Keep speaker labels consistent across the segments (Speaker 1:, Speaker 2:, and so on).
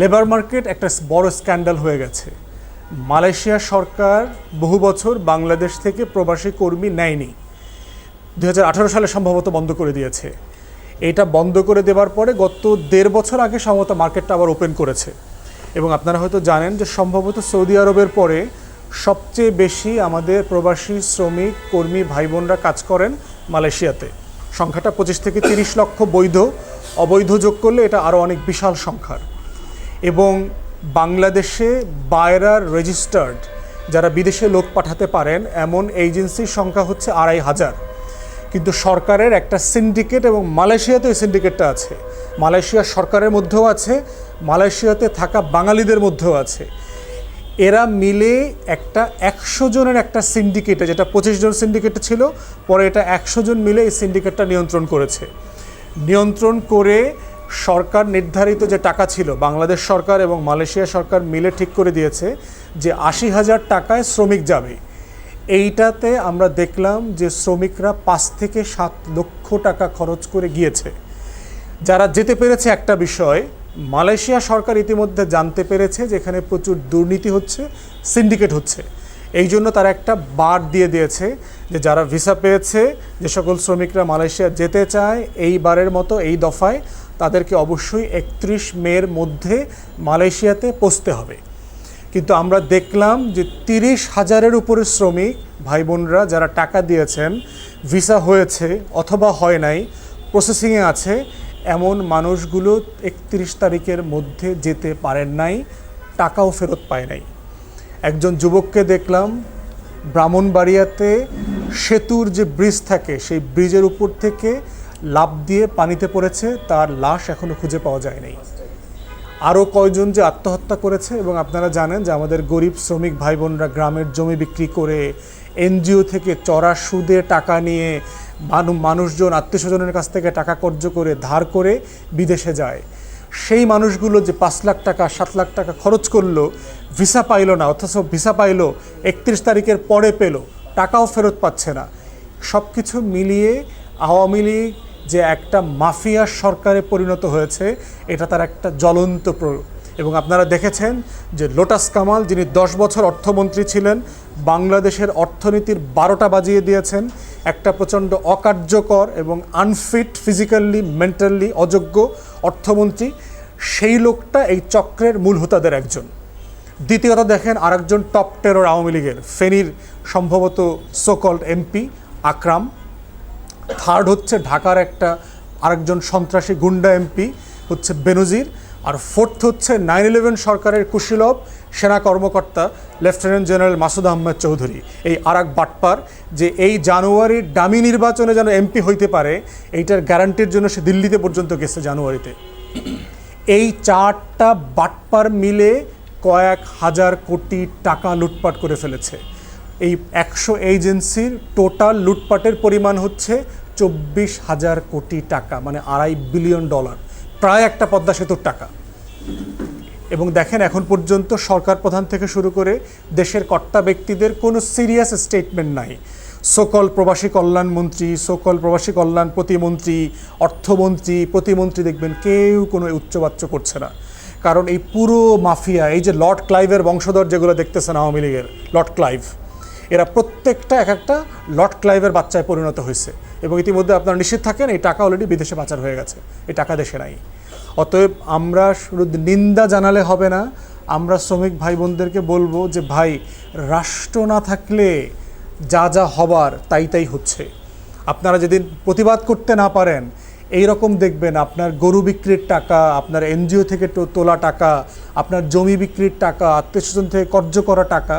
Speaker 1: Labour market একটা বড় scandal হয়ে গেছে। মালয়েশিয়া সরকার বহু বছর বাংলাদেশ থেকে প্রবাসী কর্মী নেয়নি। দু হাজার আঠারো সালে সম্ভবত বন্ধ করে দিয়েছে। এটা বন্ধ করে দেওয়ার পরে গত দেড় বছর আগে সম্ভবত মার্কেটটা আবার ওপেন করেছে। এবং আপনারা হয়তো জানেন যে সম্ভবত সৌদি আরবের পরে সবচেয়ে বেশি আমাদের প্রবাসী, শ্রমিক, কর্মী ভাই বোনরা কাজ করেন মালয়েশিয়াতে। সংখ্যাটা পঁচিশ থেকে তিরিশ লক্ষ বৈধ। অবৈধ যোগ করলে এটা আরও অনেক বিশাল সংখ্যার। এবং বাংলাদেশে বায়রার রেজিস্টার্ড যারা বিদেশে লোক পাঠাতে পারেন, এমন এজেন্সির সংখ্যা হচ্ছে আড়াই হাজার। কিন্তু সরকারের একটা সিন্ডিকেট এবং মালয়েশিয়াতে ওই সিন্ডিকেটটা আছে। মালয়েশিয়া সরকারের মধ্যেও আছে, মালয়েশিয়াতে থাকা বাঙালিদের মধ্যেও আছে। এরা মিলে একটা একশো জনের একটা সিন্ডিকেটে, যেটা পঁচিশ জন সিন্ডিকেটে ছিল, পরে এটা একশো জন মিলে এই সিন্ডিকেটটা নিয়ন্ত্রণ করেছে। নিয়ন্ত্রণ করে সরকার নির্ধারিত যে টাকা ছিল, বাংলাদেশ সরকার এবং মালয়েশিয়া সরকার মিলে ঠিক করে দিয়েছে যে আশি হাজার টাকায় শ্রমিক যাবে। এইটাতে আমরা দেখলাম যে শ্রমিকরা পাঁচ থেকে সাত লক্ষ টাকা খরচ করে গিয়েছে। যারা যেতে পেরেছে একটা বিষয়, মালয়েশিয়া সরকার ইতিমধ্যে জানতে পেরেছে যেখানে প্রচুর দুর্নীতি হচ্ছে, সিন্ডিকেট হচ্ছে। এই জন্য তারা একটা বার দিয়ে দিয়েছে যে যারা ভিসা পেয়েছে, যে সকল শ্রমিকরা মালয়েশিয়া যেতে চায়, এই বারের মতো এই দফায় তাদেরকে অবশ্যই একত্রিশ মের মধ্যে মালয়েশিয়াতে পৌঁছতে হবে। কিন্তু আমরা দেখলাম যে তিরিশ হাজারের উপরে শ্রমিক ভাই বোনরা যারা টাকা দিয়েছেন, ভিসা হয়েছে অথবা হয় নাই প্রসেসিংয়ে আছে, এমন মানুষগুলো একত্রিশ তারিখের মধ্যে যেতে পারেন নাই, টাকাও ফেরত পায় নাই। একজন যুবককে দেখলাম, ব্রাহ্মণবাড়িয়াতে সেতুর যে ব্রিজ থাকে, সেই ব্রিজের উপর থেকে লাফ দিয়ে পানিতে পড়েছে, তার লাশ এখনও খুঁজে পাওয়া যায় নাই আরও কয়জন যে আত্মহত্যা করেছে এবং আপনারা জানেন যে আমাদের গরিব শ্রমিক ভাই বোনরা গ্রামের জমি বিক্রি করে এনজিও থেকে চড়া সুদে টাকা নিয়ে মানুষজন আত্মীয় স্বজনের কাছ থেকে টাকা কর্য করে, ধার করে বিদেশে যায়। সেই মানুষগুলো যে পাঁচ লাখ টাকা, সাত লাখ টাকা খরচ করল, ভিসা পাইলো না, অথচ ভিসা পাইলো, একত্রিশ তারিখের পরে পেল, টাকাও ফেরত পাচ্ছে না। সব কিছু মিলিয়ে, আওয়ামী লীগ যে একটা মাফিয়া সরকারে পরিণত হয়েছে, এটা তার একটা জ্বলন্ত প্র- এবং আপনারা দেখেছেন যে লোটাস কামাল, যিনি দশ বছর অর্থমন্ত্রী ছিলেন, বাংলাদেশের অর্থনীতির বারোটা বাজিয়ে দিয়েছেন একটা প্রচণ্ড অকার্যকর এবং আনফিট ফিজিক্যালি মেন্টালি অযোগ্য অর্থমন্ত্রী, সেই লোকটা এই চক্রের মূল হোতাদের একজন। দ্বিতীয়ত দেখেন আরেকজন টপ টেরর আওয়ামী লীগের, ফেনীর সম্ভবত সোকল্ড এমপি আকরাম। থার্ড হচ্ছে ঢাকার একটা আরেকজন সন্ত্রাসী গুন্ডা এমপি হচ্ছে বেনজির। আর ফোর্থ হচ্ছে নাইন ইলেভেন সরকারের কুশীলভ, সেনা কর্মকর্তা, লেফটেন্যান্ট জেনারেল মাসুদ আহমেদ চৌধুরী। এই আরাক বাটপার যে এই জানুয়ারির ডামি নির্বাচনে যেন এমপি হইতে পারে, এইটার গ্যারান্টির জন্য সে দিল্লিতে পর্যন্ত গেছে জানুয়ারিতে। এই চারটা বাটপার মিলে কয়েক হাজার কোটি টাকা লুটপাট করে ফেলেছে। এই একশো এজেন্সির টোটাল লুটপাটের পরিমাণ হচ্ছে চব্বিশ হাজার কোটি টাকা মানে আড়াই বিলিয়ন ডলার। প্রায় একটা পদ্মা সেতুর টাকা। এবং দেখেন এখন পর্যন্ত সরকার প্রধান থেকে শুরু করে দেশের কর্তা ব্যক্তিদের কোনো সিরিয়াস স্টেটমেন্ট নাই। সকল প্রবাসী কল্যাণ মন্ত্রী, সকল প্রবাসী কল্যাণ প্রতিমন্ত্রী, অর্থমন্ত্রী, প্রতিমন্ত্রী দেখবেন কেউ কোনো উচ্চবাচ্য করছে না। কারণ এই পুরো মাফিয়া, এই যে লর্ড ক্লাইভের বংশধর যেগুলো দেখতেছেন আওয়ামী লীগের, লর্ড ক্লাইভ এরা প্রত্যেকটা এক একটা লর্ড ক্লাইভের বাচ্চায় পরিণত হয়েছে এবং ইতিমধ্যে আপনারা নিশ্চিত থাকেন এই টাকা অলরেডি বিদেশে পাচার হয়ে গেছে। এই টাকা দেশে নাই। অতএব আমরা শুধু নিন্দা জানালে হবে না, আমরা শ্রমিক ভাই বোনদেরকে বলব যে ভাই, রাষ্ট্র না থাকলে যা যা হবার তাই তাই হচ্ছে। আপনারা যেদিন প্রতিবাদ করতে না পারেন এই রকম দেখবেন আপনার গরু বিক্রির টাকা, আপনার এনজিও থেকে তোলা টাকা, আপনার জমি বিক্রির টাকা, আত্মীয়স্বজন থেকে কর্য করা টাকা,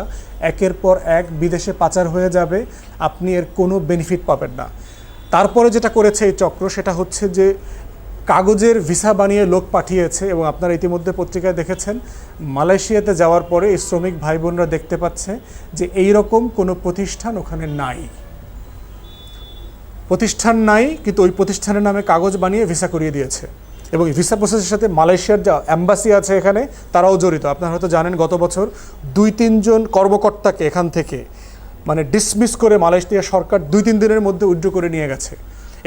Speaker 1: একের পর এক বিদেশে পাচার হয়ে যাবে, আপনি এর কোনো বেনিফিট পাবেন না। তারপরে যেটা করেছে এই চক্র, সেটা হচ্ছে যে কাগজের ভিসা বানিয়ে লোক পাঠিয়েছে এবং আপনারা ইতিমধ্যে পত্রিকায় দেখেছেন, মালয়েশিয়াতে যাওয়ার পরে এই শ্রমিক ভাই বোনরা দেখতে পাচ্ছে যে এই রকম কোনো প্রতিষ্ঠান ওখানে নাই। প্রতিষ্ঠান নাই, কিন্তু ওই প্রতিষ্ঠানের নামে কাগজ বানিয়ে ভিসা করিয়ে দিয়েছে। এবং ভিসা প্রসেসের সাথে মালয়েশিয়ার যা অ্যাম্বাসি আছে এখানে, তারাও জড়িত। আপনারা হয়তো জানেন, গত বছর দুই তিনজন কর্মকর্তাকে এখান থেকে মানে ডিসমিস করে মালয়েশিয়া সরকার দুই, তিন দিনের মধ্যে উইথড্র করে নিয়ে গেছে।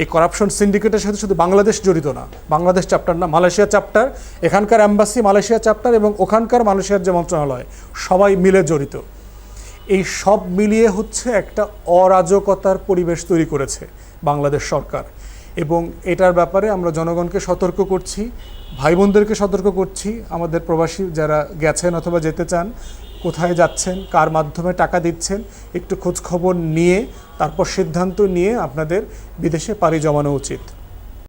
Speaker 1: এই করাপশন সিন্ডিকেটের সাথে শুধু বাংলাদেশ জড়িত না, বাংলাদেশ চ্যাপ্টার না, মালয়েশিয়া চ্যাপ্টার এখানকার অ্যাম্বাসি মালয়েশিয়া চ্যাপ্টার এবং ওখানকার মালয়েশিয়ার যে মন্ত্রণালয়, সবাই মিলে জড়িত। এই সব মিলিয়ে হচ্ছে একটা অরাজকতার পরিবেশ তৈরি করেছে। বাংলাদেশ সরকার। এবং এটার ব্যাপারে আমরা জনগণকে সতর্ক করছি ভাই বোনদেরকে সতর্ক করছি, আমাদের প্রবাসী যারা গেছেন অথবা যেতে চান, কোথায় যাচ্ছেন, কার মাধ্যমে টাকা দিচ্ছেন, একটু খোঁজখবর নিয়ে, তারপর সিদ্ধান্ত নিয়ে আপনাদের বিদেশে পাড়ি জমানো উচিত।